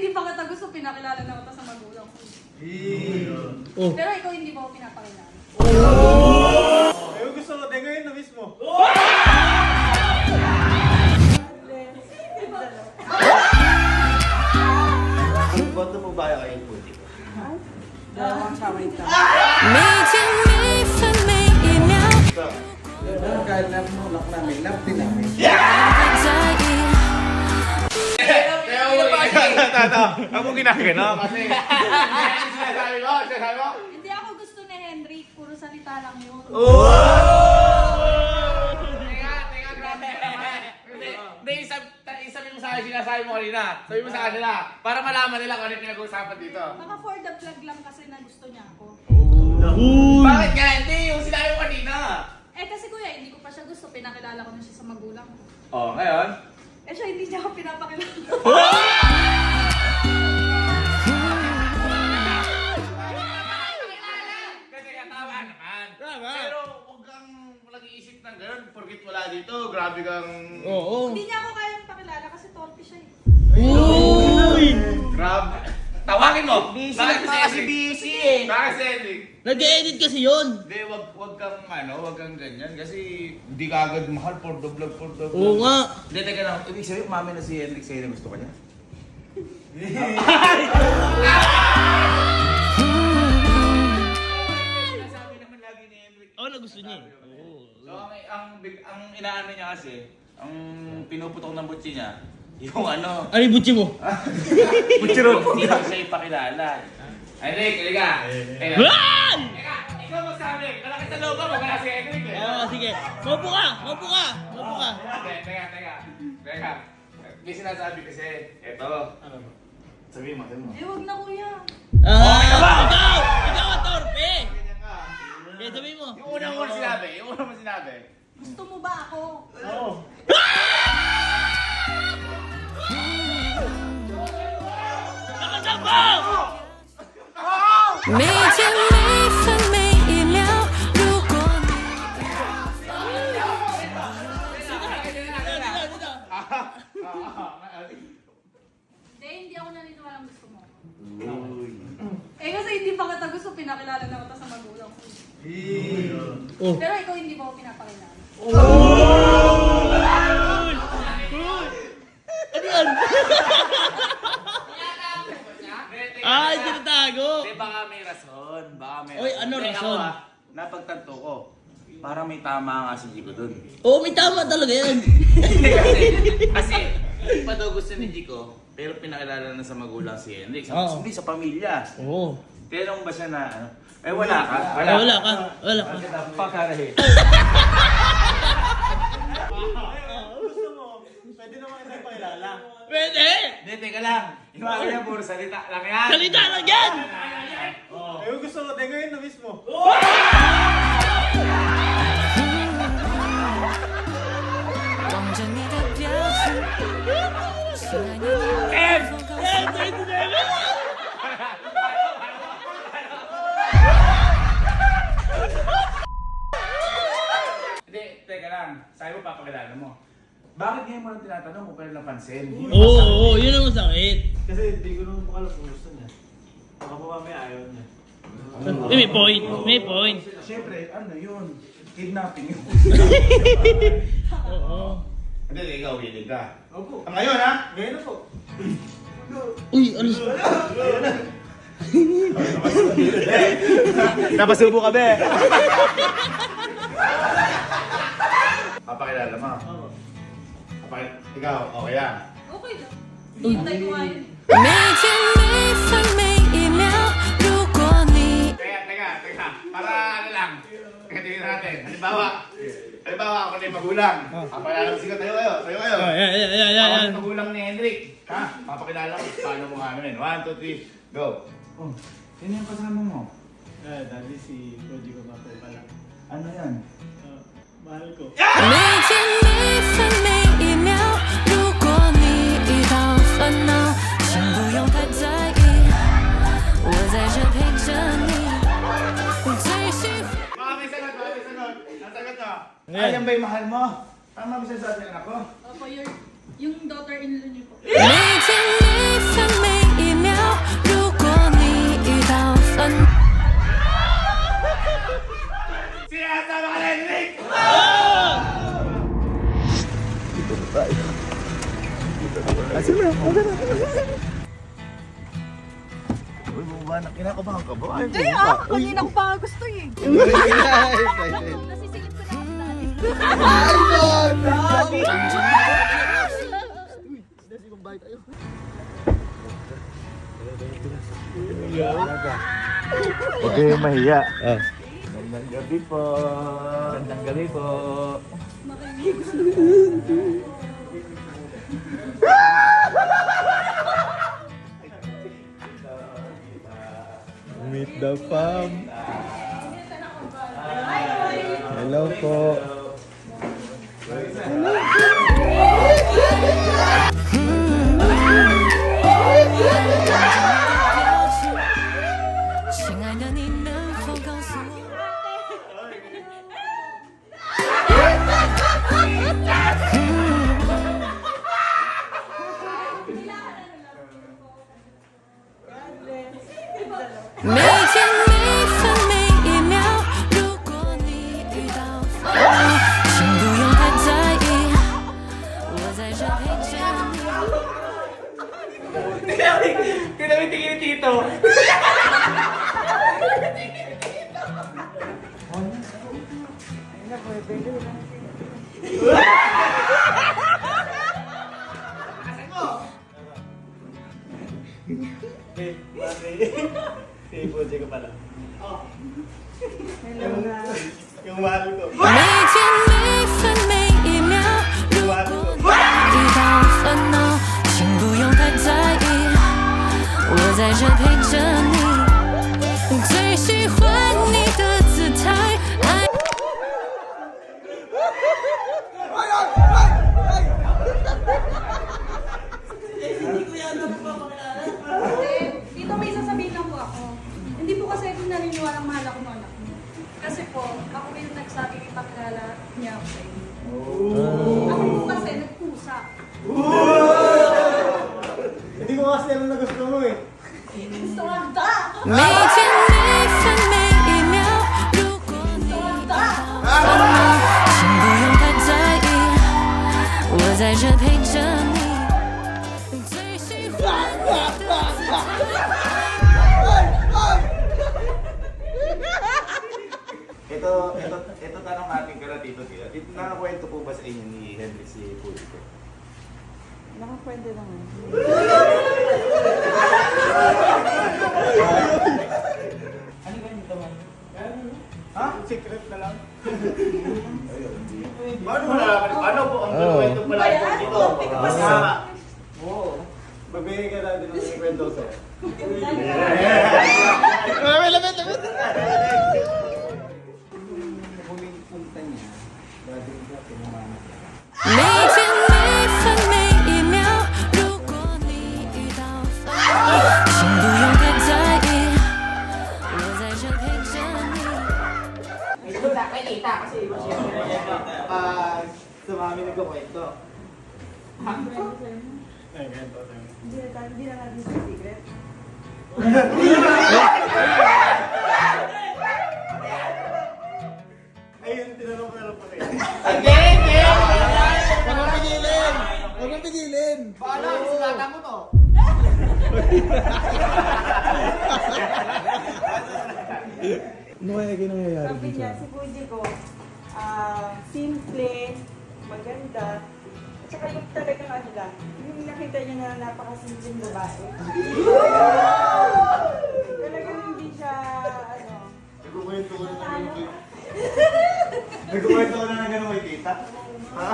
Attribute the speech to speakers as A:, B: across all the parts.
A: hindi pa kita gusto, pinakilala na kita sa magulang ko.
B: Oh.
A: Pero ikaw hindi pa ako pinapakilala. Oh!
C: Ayun gusto ko din ngayon na mismo.
D: Boto mo ba yung kayong puti ko?
E: Dalawang saway ka. Ito,
F: Kahit na mulak namin, love din namin.
E: Yeah!
C: Ako ginagano kasi. Sinasabi mo, sinasabi mo.
A: Hindi ako gusto ni Henry, puro salita lang yun.
B: Teka, teka, grabe. Hindi, hindi, isa, isabi mo sa akin sinasabi mo kanina. Sabi mo sa kanila, para malaman nila kung ano yung pinag-uusapan dito.
A: Baka for the vlog lang kasi na gusto niya ako.
B: Bakit nga? Hindi, yung sinabi mo kanina.
A: Eh kasi kuya, hindi ko pa siya gusto, pinakilala ko na siya sa magulang ko.
B: Oh, ngayon?
A: Eh siya hindi niya ako pinapakilala.
B: Kasi nga, tama naman. Pero huwag kang nag-iisip ng. Porkit wala dito, grabe kang...
F: Oo.
A: hindi niya ako kayang pakilala kasi torpe siya eh.
F: Uy!
B: Grabe. Tawagin mo!
D: Busy
B: Bakit
D: lang kasi
B: Eric?
D: busy eh.
B: Bakit si?
F: Nag-edit kasi yun.
B: Hindi, wag, wag kang ano, wag kang ganyan. Kasi hindi ka agad mahal for the vlog, for the vlog.
F: Oo nga.
B: Hindi, teka lang. Ibig sabihin, mami na si Henrik sa'yo na gusto ka niya? Sinasabi naman lagi ni Henrik.
F: Ako na gusto niya eh. Oo.
B: So, ang, ang, big- ang inaano niya kasi, ang pinuputok ng butsi niya, yung ano,
F: Ano yung butsi mo?
B: Butchero! Hindi ko siya ipakilala. Henrik, halika. Teka, ikaw magsabi. Kalaki sa loob mo, wala si Henrik eh.
F: Oo, sige. Maupo ka! Maupo ka! Maupo ka!
B: Teka, teka, teka. Teka. May sinasabi kasi, eto. Ano ba? Sabihin mo, sabihin mo.
A: Eh wag na kuya.
F: Ah, ikaw! Ikaw ang torpe! Kaya sabihin mo.
B: Yung unang mo sinabi, yung unang mo sinabi.
A: Gusto mo ba ako?
F: Nakasal mo!
E: 没见没分没一秒，如果你
A: Hindi, hindi ako naniniwalang gusto mo. ako. Eh kasi hindi pa kita gusto, pinakilala na kita sa magulang ko.
F: Oh.
A: Pero ikaw hindi mo ako pinapakilala.
F: Ano
B: napagtanto ko. Parang may tama nga si Jico dun.
F: Oo, may tama talaga yan.
B: Kasi, kasi, daw gusto ni Jico, pero pinakilala na sa magulang si Henrik. Sa,
F: Oo.
B: Hindi, sa pamilya.
F: Oo.
B: Tinanong ba siya na, ano? Eh, wala ka.
F: Wala, wala ka. Wala ka.
B: Pakarahe.
C: Gusto mo, pwede naman kita ipakilala.
F: Pwede!
B: Hindi, teka lang. Yung mga kanya, puro salita lang yan.
F: Salita lang yan!
C: Ayun gusto ko din ngayon na mismo.
E: 望
B: Hindi, teka lang. Sabi mo, papakilala mo. Bakit ngayon mo lang tinatanong kung kailan napansin?
F: Oo, oo, yun ang masakit.
C: Kasi hindi ko naman alam kung gusto niya. Baka pa mamaya ayaw niya.
F: Eh, may point. May point.
B: Siyempre, ano yun? Kidnapping yun.
F: Oo.
B: Hindi, ikaw, willing ka.
C: Opo.
B: Ah, ngayon, ha?
C: Ngayon na po.
F: Uy, ano?
B: Napasubo ka, be! Papakilala mo. Papakilala. Ikaw, okay lang.
A: Okay lang. Hihintay ko nga yun.
E: 没见没分没一秒，如果你
B: Teka, teka, teka. Para ano lang. Teka, tingnan natin. Halimbawa, halimbawa ako na yung magulang. Papakilala mo siya tayo kayo. Tayo kayo.
F: Oh, yan, yan, yan, yan.
B: Ako
F: yan.
B: yung magulang ni Hendrik. Ha? Papakilala ko. Paano mo nga ano yun? One, two, three, go. Oh, sino yung kasama mo?
C: Eh, dali si Koji ko nga po pala.
B: Ano yan?
C: Mahal ko.
B: Ano
F: Ayan.
B: Ayan ba yung mahal mo? Tama ba sinasabi ng anak ko?
A: Opo, your, yung daughter-in-law niyo po.
E: kaya sa marinig! Dito na
B: tayo. Asin na, asin mo ba? Kinakabahan ka ba?
A: Hindi ah, Uy, kanina ko pa nga gusto eh. Nasisilip ko na yung dati. Ay, God! Sabi! Uy, nasi tayo.
B: Huwag kayong mahiya. Ah. Magandang gabi po. Magandang gabi po. Meet the fam. Hello po. "
E: 亲 Tinabitingin ni Tito. Bakit? Bakit? Ibuti ko pala.
D: Oh. Hello guys.
C: Yung mahal ko. Yung mahal ko.
E: Hindi ko yan
A: ang Dito may sasabihin lang ako. Hindi po kasi ako naniniwalang mahal ako ng anak mo. Kasi po, ako yung nagsabi ipakilala niya ako sa inyo. Ako
B: Ito, ito, ito tanong natin kala Tito Tito. Dito nakakwento po ba sa inyo ni Henry si Pulito?
G: Nakakwento naman.
C: Ha? Secret na lang.
B: Paano
C: Ayun, tinanong ko na lang po sa'yo.
D: Hindi, hindi.
C: Huwag mong pigilin! Huwag mong pigilin!
D: Paano? Sinata mo to.
C: Ano kaya ginangyayari
G: Sabi niya, si Puji ko, ah, simple, maganda, at saka yung talagang ano lang, yung nakita niya na napakasimpleng babae. talagang hindi siya, ano,
B: Nagkukwento ko na ng ganun kay... Nagkukwento ko na ng ganun kay tita. Ha?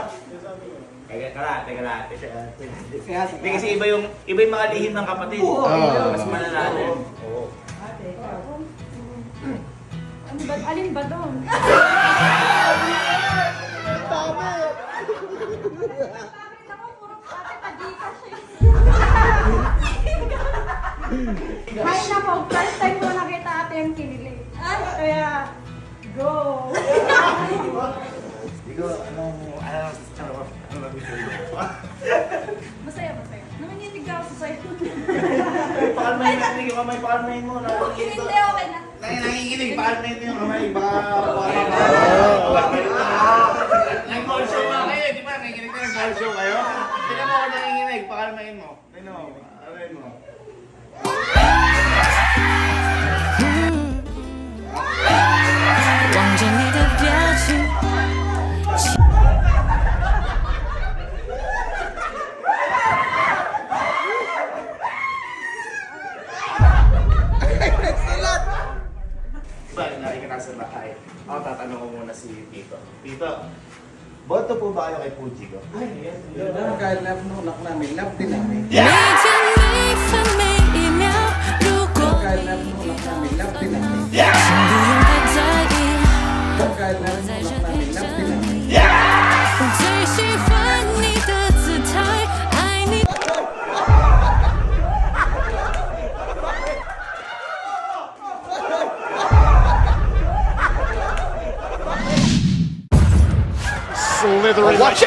B: Kaya kalate, kalate. Hindi kasi iba yung iba yung mga lihim ng kapatid. Mas malalalim. Oo.
G: ate.
A: Ano ba, alin ba doon? Bakit ako puro ate padika siya Ay nako, first time ko nakita ate yung kinilig. Ay, kaya, go!
B: Ko, anong, ano, ano, ano na gusto mo?
A: Masaya, masaya. Nanginginig ako sa sayo.
B: Ay, pakalmahin natin yung kamay, pakalmahin mo.
A: Okay, hindi, okay na.
B: Nangy- Nanginginig, pakalmahin mo yung kamay. Baka,
D: Nag-call show nga kayo, di ba? Nanginginig na nag-call show kayo. Tignan mo ako nanginginig, pakalmain mo.
B: Ano? Aray mo.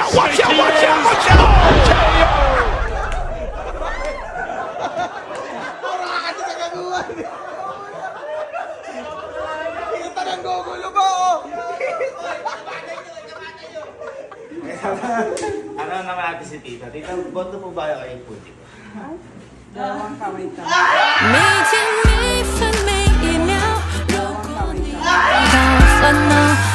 E: out,
D: watch out, watch out, watch out! Watch out!
B: ano naman natin si Tita? Tita, boto po ba kayo yung puti ko?
G: Dalawang kamay
E: ka. Medyo may sanay inaw
B: Loko ni Dawas ano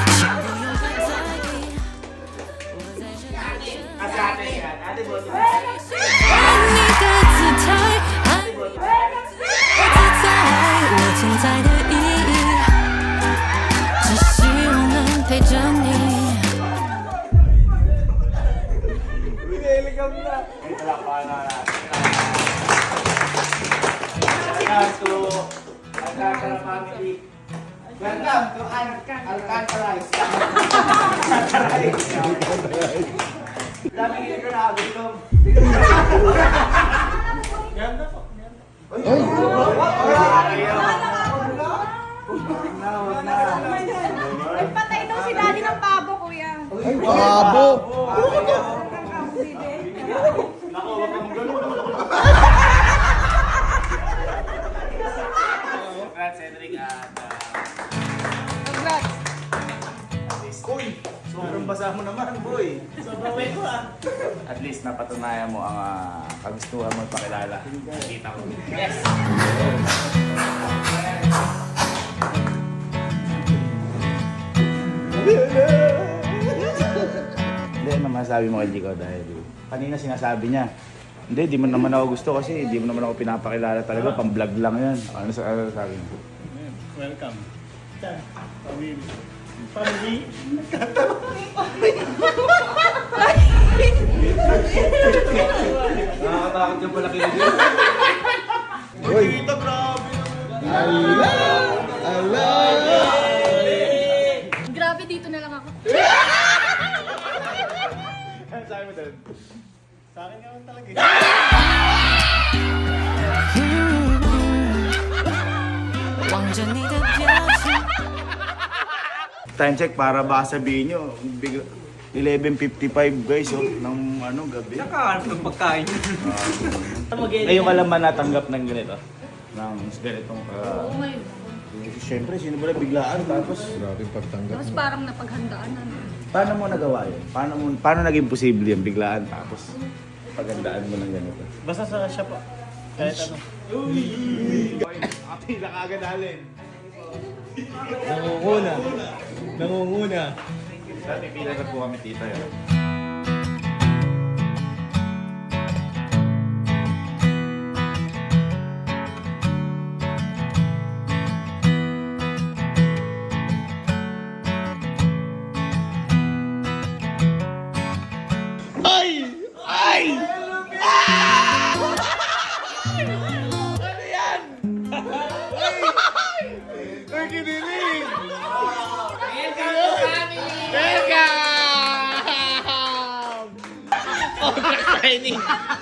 B: Welcome to Alcantara family. Welcome to Al- Alcantarize. Alcantarize. Dami dito na gutom. Ganda po. Uy!
A: Nagpatay daw si daddy ng pabo, kuya.
C: Babo!
B: Nako, wag kang ganun. Basa mo naman, boy. Sobrang wet mo ah. At least napatunayan mo ang ah, kagustuhan mo pakilala. Kita ko. Yes! Hindi, ano masabi mo kay Jico dahil kanina sinasabi niya, hindi, di mo naman ako gusto kasi di mo naman ako pinapakilala talaga, pang-vlog lang yan. Ano sa ano sabi mo?
C: Welcome. Family. Pamili.
B: Nakakatakot yung dito. Uy! Dito, grabe!
A: Dito na ako.
B: Ano?
C: Sa akin naman talaga.
B: Time check para baka sabihin nyo, bigla, 11.55 guys, oh, ng ano, gabi.
F: Nakahanap ng pagkain.
B: Ngayon ka lang ba natanggap ng ganito? Ng ganitong, uh,
A: Oh my
B: Siyempre, sino ba na biglaan? Tapos,
A: Tapos parang napaghandaan na. no?
B: paano mo nagawa yun? Paano, mo, paano naging posible yung biglaan? Tapos, pagandaan mo ng ganito.
C: Basta sa siya pa. Kahit ano.
B: Kapila ka agad alin.
C: Nangunguna. Nangunguna.
B: Dati pila na po kami tita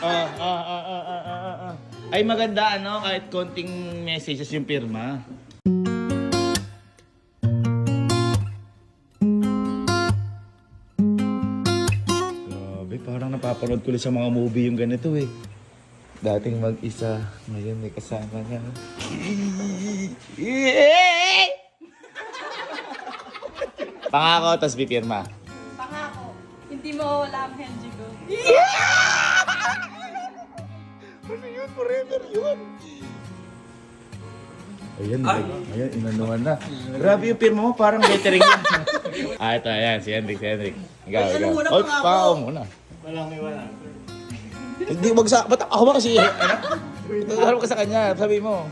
F: Ah, ah, ah, ah, ah, ah, ah, ah. Ay maganda ano, kahit konting messages yung pirma.
B: Grabe, parang napapanood ko ulit sa mga movie yung ganito eh. Dating mag-isa, ngayon may kasama na. Pangako, tas bipirma.
A: Pangako, hindi mo wala ang henji ko.
B: forever yun. Ayan, ayan, inanuhan na. Grabe yung pirma mo, parang lettering yan. ah, ito, ayan, si Hendrik, si Hendrik. Ikaw, ikaw. Oy, pao muna.
C: Walang may wala.
B: Hindi, wag sa, ba't ako ba kasi, ano? Tutulong ka sa kanya, sabi mo.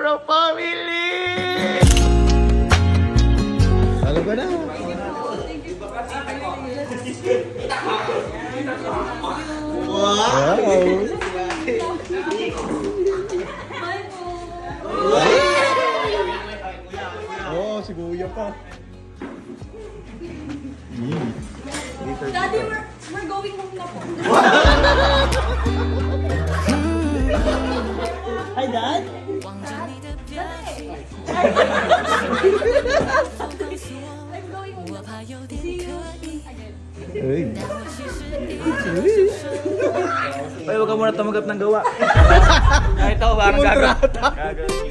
B: Cotero family! Alam ko na. Wow! Oh, si Kuya pa.
E: Daddy, we're, we're going home na po.
A: 是
F: Ay, huwag ka muna tumagap ng gawa. Ay, ito, parang. Gagawin.